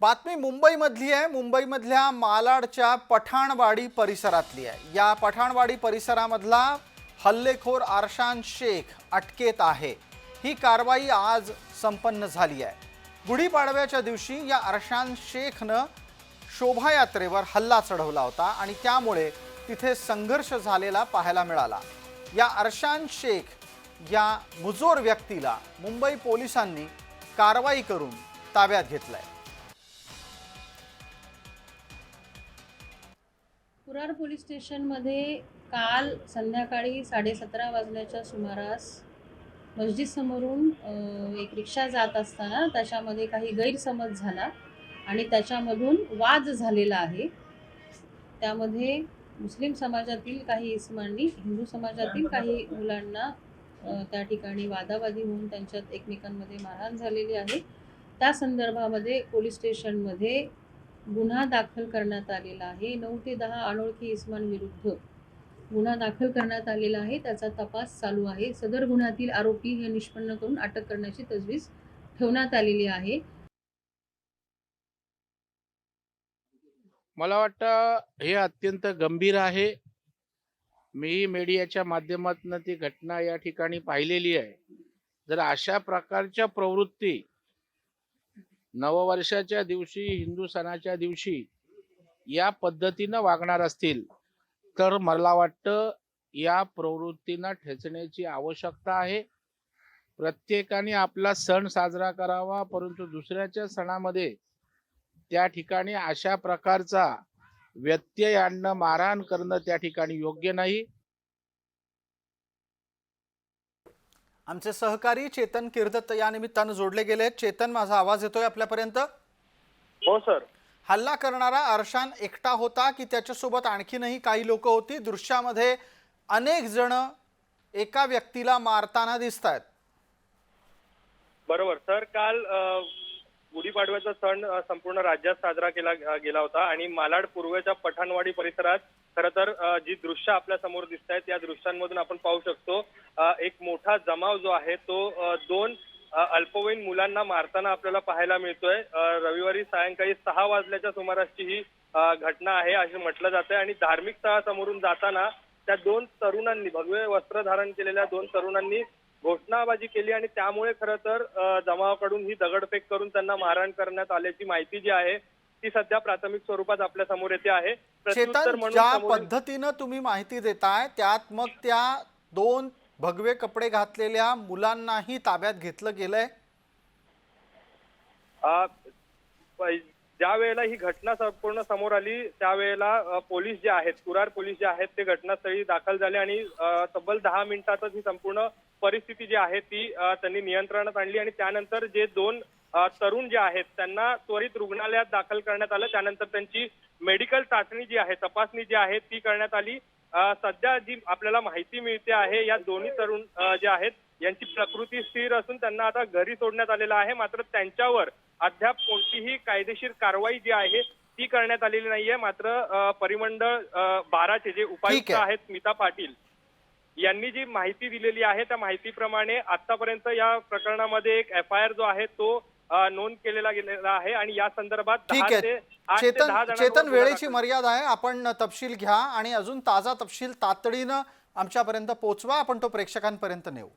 बातमी मुंबईमधली आहे. मुंबईमधल्या मालाडच्या पठाणवाडी परिसरातली आहे. या पठाणवाडी परिसरामधला हल्लेखोर आरशान शेख अटकेत आहे. ही कारवाई आज संपन्न झाली आहे. गुढीपाडव्याच्या दिवशी या अरशान शेखनं शोभायात्रेवर हल्ला चढवला होता आणि त्यामुळे तिथे संघर्ष झालेला पाहायला मिळाला. या अरशान शेख या मुजोर व्यक्तीला मुंबई पोलिसांनी कारवाई करून ताब्यात घेतलंय. कुरार पोलीस स्टेशनमध्ये काल संध्याकाळी साडेसतरा वाजल्याच्या सुमारास मस्जिदसमोरून एक रिक्षा जात असताना त्याच्यामध्ये काही गैरसमज झाला आणि त्याच्यामधून वाद झालेला आहे. त्यामध्ये मुस्लिम समाजातील काही इस्मांनी हिंदू समाजातील काही मुलांना त्या ठिकाणी वादावादी होऊन त्यांच्यात एकमेकांमध्ये मारहाण झालेली आहे. त्या संदर्भामध्ये पोलीस स्टेशनमध्ये गुन्हा दाखल करण्यात आलेला आहे. नऊ ते दहा अनोळखी इस्मांविरुद्ध गुन्हा दाखल करण्यात आलेला आहे. त्याचा तपास चालू आहे. सदर गुन्ह्यातील आरोपी हे निष्पन्न करून अटक करण्याची तजवीज ठेवण्यात आलेली आहे. मला वाटतं हे अत्यंत गंभीर आहे. मी मीडियाच्या माध्यमातून ती घटना या ठिकाणी पाहिलेली आहे. जर अशा प्रकारच्या प्रवृत्ती नववर्षाच्या दिवशी हिंदू सणाच्या दिवशी या पद्धतीनं वागणार असतील तर मला वाटतं या प्रवृत्तींना ठेचण्याची आवश्यकता आहे. प्रत्येकाने आपला सण साजरा करावा परंतु दुसऱ्याच्या सणामध्ये त्या ठिकाणी अशा प्रकारचा व्यत्यय आणणं मारहाण करणं त्या ठिकाणी योग्य नाही. आमचे सहकारी चेतन किर्दत या निमित्तानं जोडले गेले आहेत. चेतन माझा आवाज येतोय आपल्यापर्यंत? हो सर. हल्ला करणारा अर्शान एकटा होता की त्याच्यासोबत आणखीनही काही लोक होती? दृश्यामध्ये अनेक जण एका व्यक्तीला मारताना दिसत आहेत बरोबर. सर काल अ, गुढीपाडव्याचा सण संपूर्ण राज्यात साजरा केला गेला होता. आणि मालाड पूर्वेच्या पठाणवाडी परिसरात खरं तर जी दृश्य आपल्यासमोर दिसत आहेत या दृश्यांमधून आपण पाहू शकतो एक मोठा जमाव जो आहे तो दोन अल्पवयीन मुलांना मारताना आपल्याला पाहायला मिळतोय. रविवारी सायंकाळी सहा वाजल्याच्या सुमारासची ही घटना आहे असे म्हटलं जातंय. आणि धार्मिक स्थळासमोरून जाताना त्या दोन तरुणांनी भगवे वस्त्र धारण केलेल्या दोन तरुणांनी घोषणाबाजी केली आणि त्यामुळे खरं तर जमावाकडून ही दगडफेक करून त्यांना मारहाण करण्यात आल्याची माहिती जी आहे ती सध्या प्राथमिक स्वरूपात आपल्यासमोर येते आहे. ज्या पद्धतीनं तुम्ही माहिती देताय त्यात मग त्या दोन भगवे कपडे घातलेल्या मुलांनाही ताब्यात घेतलं गेलंय? ज्या वेळेला ही घटना संपूर्ण समोर आली त्यावेळेला पोलीस जे आहेत कुरार पोलीस जे आहेत ते घटनास्थळी दाखल झाले आणि तब्बल दहा मिनिटातच ही संपूर्ण परिस्थिती जी आहे ती त्यांनी नियंत्रणात आणली आणि त्यानंतर जे दोन तरुण जे आहेत त्यांना त्वरित रुग्णालयात दाखल करण्यात आलं. त्यानंतर त्यांची मेडिकल चाचणी जी आहे तपासणी जी आहे ती करण्यात आली. सध्या जी आपल्याला माहिती मिळते आहे या दोन्ही तरुण जे आहेत यांची प्रकृती स्थिर असून त्यांना आता घरी सोडण्यात आलेलं आहे. मात्र त्यांच्यावर अद्याप कोणतीही कायदेशीर कारवाई जी आहे ती करण्यात आलेली नाहीये. मात्र परिमंडळ बाराचे जे उपायुक्त. आहेत स्मिता पाटील यांनी जी माहिती दिलेली आहे त्या माहितीप्रमाणे आतापर्यंत या प्रकरणामध्ये एक एफ आय आर जो आहे तो नोंद केलेला गेलेला आहे आणि या संदर्भात ठीक आहे. चेतन चेतन वेळेची मर्यादा आहे. आपण तपशील घ्या आणि अजून ताजा तपशील तातडीनं आमच्यापर्यंत पोहोचवा आपण तो प्रेक्षकांपर्यंत नेऊ.